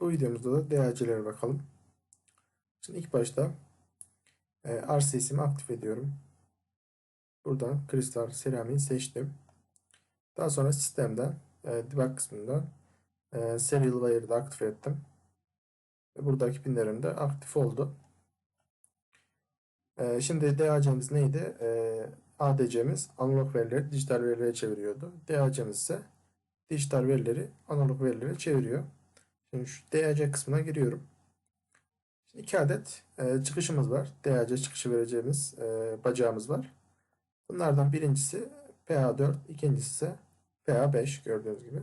Bu videomuzda da DAC'lere bakalım. Şimdi ilk başta e, RCS'imi aktif ediyorum. Buradan kristal seramiği seçtim. Daha sonra sistemden e, debug kısmından e, serial wire'ı da aktif ettim. Ve buradaki pinlerim de aktif oldu. E, şimdi DAC'miz neydi? E, ADC'miz analog verileri dijital verilere çeviriyordu. DAC'miz ise dijital verileri analog verilere çeviriyor. Şimdi şu DAC kısmına giriyorum. Şimdi iki adet e, çıkışımız var. DAC çıkışı vereceğimiz e, bacağımız var. Bunlardan birincisi PA4, ikincisi ise PA5 gördüğünüz gibi.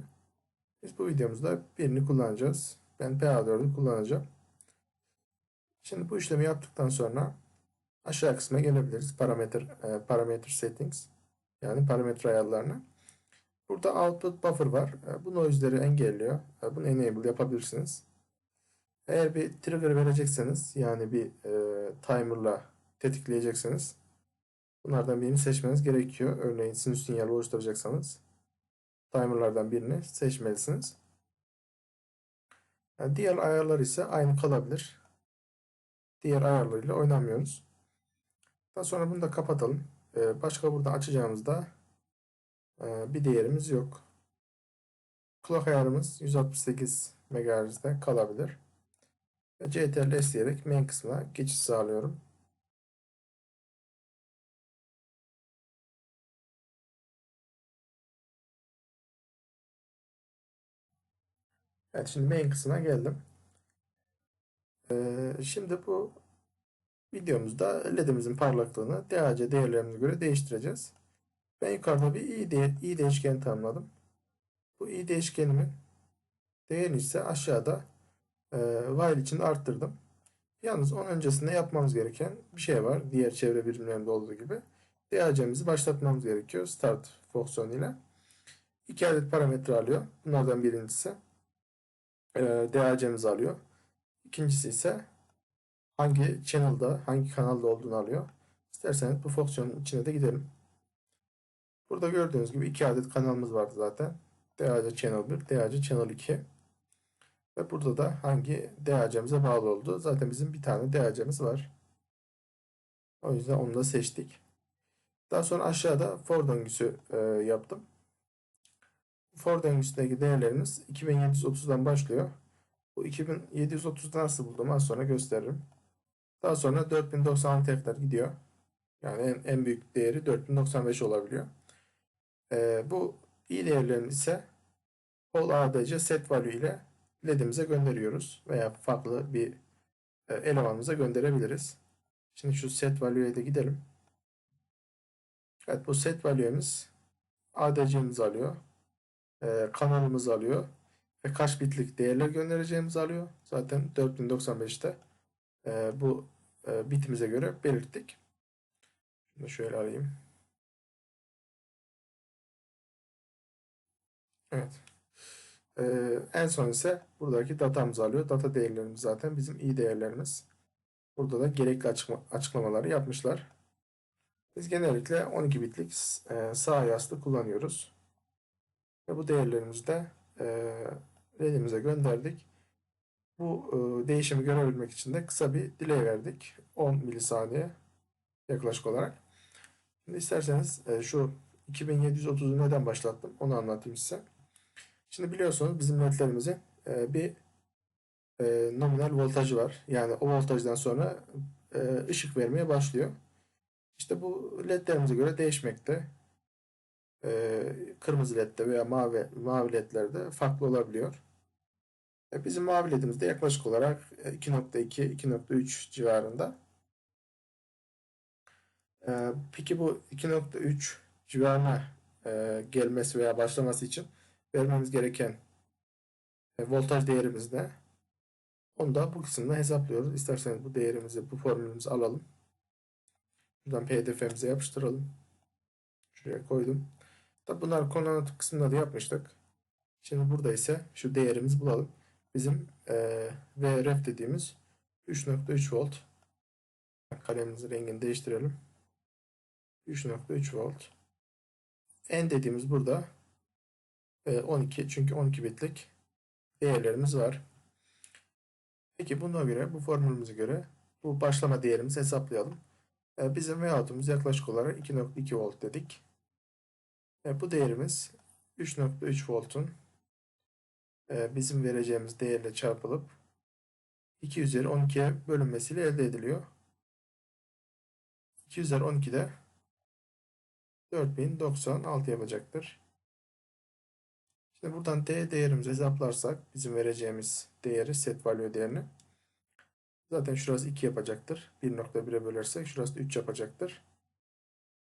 Biz bu videomuzda birini kullanacağız. Ben PA4'ü kullanacağım. Şimdi bu işlemi yaptıktan sonra aşağı kısma gelebiliriz. Parametre, e, parametre settings yani parametre ayarlarına. Burada output buffer var. E, bu noise'leri engelliyor. E, bunu enable yapabilirsiniz. Eğer bir trigger verecekseniz yani bir e, timerla tetikleyecekseniz bunlardan birini seçmeniz gerekiyor. Örneğin sinüs sinyali oluşturacaksanız timerlardan birini seçmelisiniz. Yani diğer ayarlar ise aynı kalabilir. Diğer ayarlarıyla oynamıyoruz. Daha sonra bunu da kapatalım. Başka burada açacağımızda e, bir değerimiz yok. Clock ayarımız 168 MHz'de kalabilir. CTRL S diyerek main kısmına geçiş sağlıyorum. Evet şimdi main kısmına geldim. Ee, şimdi bu videomuzda LED'imizin parlaklığını DAC değerlerine göre değiştireceğiz. Ben yukarıda bir i, de i değişkeni tanımladım. Bu i değişkenimin değerini ise aşağıda e, while için arttırdım. Yalnız onun öncesinde yapmamız gereken bir şey var. Diğer çevre birimlerinde olduğu gibi. DAC'mizi başlatmamız gerekiyor. Start fonksiyonuyla. İki adet parametre alıyor. Bunlardan birincisi e, DAC'mizi alıyor. İkincisi ise hangi channel'da, hangi kanalda olduğunu alıyor. İsterseniz bu fonksiyonun içine de gidelim. Burada gördüğünüz gibi iki adet kanalımız vardı zaten. DAC Channel 1, DAC Channel 2. Ve burada da hangi DAC'mize bağlı oldu. Zaten bizim bir tane DAC'miz var. O yüzden onu da seçtik. Daha sonra aşağıda for döngüsü e, yaptım. For döngüsündeki değerlerimiz 2730'dan başlıyor. Bu 2730'da nasıl buldum az sonra gösteririm. Daha sonra 4096'ya kadar gidiyor. Yani en, en büyük değeri 4095 olabiliyor. E, bu i değerlerini ise all adc set value ile ledimize gönderiyoruz. Veya farklı bir e, elemanımıza gönderebiliriz. Şimdi şu set value'ye de gidelim. Evet bu set value'miz ADC'mizi alıyor. E, kanalımızı alıyor. Ve kaç bitlik değerler göndereceğimizi alıyor. Zaten 4095'te e, bu e, bitimize göre belirttik. Şunu şöyle alayım. Evet. Ee, en son ise buradaki datamızı alıyor. Data değerlerimiz zaten bizim i değerlerimiz. Burada da gerekli açıklama, açıklamaları yapmışlar. Biz genellikle 12 bitlik e, sağ yaslı kullanıyoruz. Ve bu değerlerimizi de e, LED'imize gönderdik. Bu e, değişimi görebilmek için de kısa bir delay verdik. 10 milisaniye yaklaşık olarak. Şimdi isterseniz e, şu 2730'u neden başlattım onu anlatayım size. Şimdi biliyorsunuz bizim ledlerimizin e, bir e, nominal voltajı var. Yani o voltajdan sonra e, ışık vermeye başlıyor. İşte bu ledlerimize göre değişmekte. E, kırmızı ledde veya mavi, mavi ledlerde farklı olabiliyor. E, bizim mavi ledimiz de yaklaşık olarak 2.2-2.3 civarında. E, peki bu 2.3 civarına e, gelmesi veya başlaması için vermemiz gereken e, voltaj değerimiz ne? Onu da bu kısımda hesaplıyoruz. İsterseniz bu değerimizi, bu formülümüzü alalım. Buradan pdf'mize yapıştıralım. Şuraya koydum. Tabi bunlar konu kısmında da yapmıştık. Şimdi burada ise şu değerimizi bulalım. Bizim e, VRF dediğimiz 3.3 volt. Kalemimizin rengini değiştirelim. 3.3 volt. N dediğimiz burada 12 çünkü 12 bitlik değerlerimiz var. Peki buna göre, bu formülümüze göre bu başlama değerimizi hesaplayalım. E, bizim Vouht'umuz yaklaşık olarak 2.2 volt dedik. E, bu değerimiz 3.3 voltun e, bizim vereceğimiz değerle çarpılıp 2 üzeri 12'ye bölünmesiyle elde ediliyor. 2 üzeri 12'de 4096 yapacaktır. Şimdi buradan D değerimizi hesaplarsak bizim vereceğimiz değeri set value değerini zaten şurası 2 yapacaktır. 1.1'e bölersek şurası da 3 yapacaktır.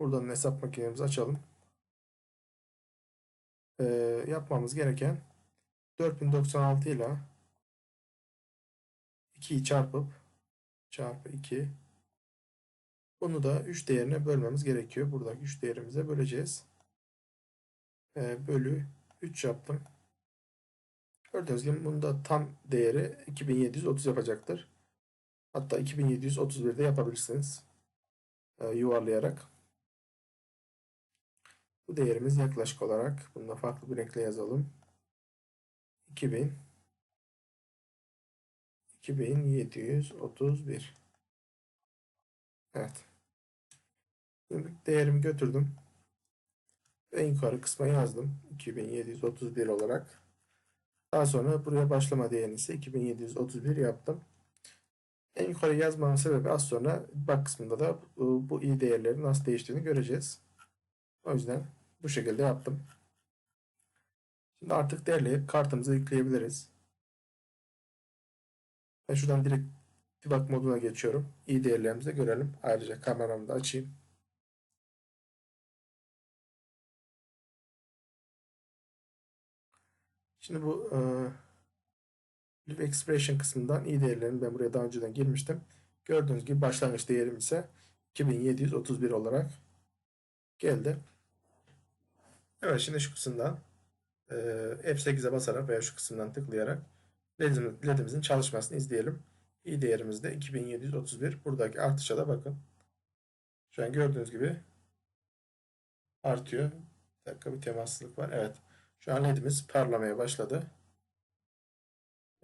Buradan hesap makinemizi açalım. Ee, yapmamız gereken 4096 ile 2'yi çarpıp çarpı 2 bunu da 3 değerine bölmemiz gerekiyor. Buradaki 3 değerimize böleceğiz. Ee, bölü 3 yaptım. Gördüğünüz gibi bunda tam değeri 2730 yapacaktır. Hatta 2731 de yapabilirsiniz. Ee, yuvarlayarak. Bu değerimiz yaklaşık olarak bunu da farklı bir renkle yazalım. 2000 2731 Evet. Değerimi götürdüm. En yukarı kısma yazdım. 2731 olarak. Daha sonra buraya başlama değerini ise 2731 yaptım. En yukarı yazmamın sebebi az sonra bak kısmında da bu, i değerlerin nasıl değiştiğini göreceğiz. O yüzden bu şekilde yaptım. Şimdi artık derleyip kartımıza yükleyebiliriz. Ben şuradan direkt debug moduna geçiyorum. i değerlerimizi de görelim. Ayrıca kameramı da açayım. Şimdi bu e, live expression kısmından i değerlerini ben buraya daha önceden girmiştim. Gördüğünüz gibi başlangıç değerim ise 2731 olarak geldi. Evet şimdi şu kısımdan e, F8'e basarak veya şu kısımdan tıklayarak LED'imizin çalışmasını izleyelim. i değerimiz de 2731. Buradaki artışa da bakın. Şu an gördüğünüz gibi artıyor. Bir dakika bir temassızlık var. Evet. Şu an ledimiz parlamaya başladı.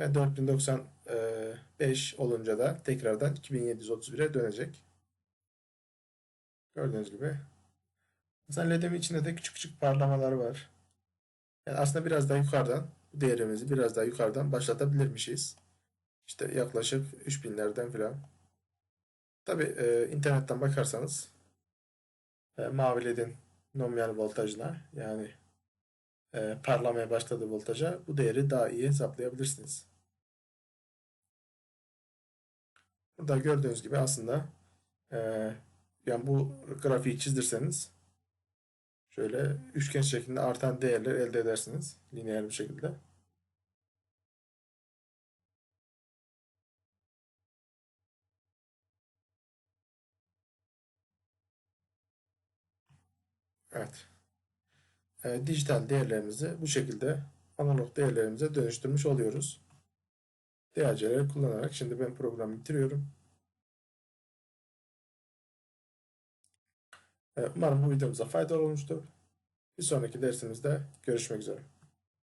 Ve 4095 olunca da tekrardan 2731'e dönecek. Gördüğünüz gibi. Mesela ledimin içinde de küçük küçük parlamalar var. Yani aslında biraz daha yukarıdan bu değerimizi biraz daha yukarıdan başlatabilirmişiz. İşte yaklaşık 3000'lerden filan. Tabi e, internetten bakarsanız e, mavi ledin nominal voltajına yani e, parlamaya başladığı voltaja bu değeri daha iyi hesaplayabilirsiniz. Burada gördüğünüz gibi aslında e, yani bu grafiği çizdirseniz şöyle üçgen şeklinde artan değerler elde edersiniz. Lineer bir şekilde. Evet. E, dijital değerlerimizi bu şekilde analog değerlerimize dönüştürmüş oluyoruz. DAC'leri kullanarak şimdi ben programı bitiriyorum. E, umarım bu videomuza faydalı olmuştur. Bir sonraki dersimizde görüşmek üzere.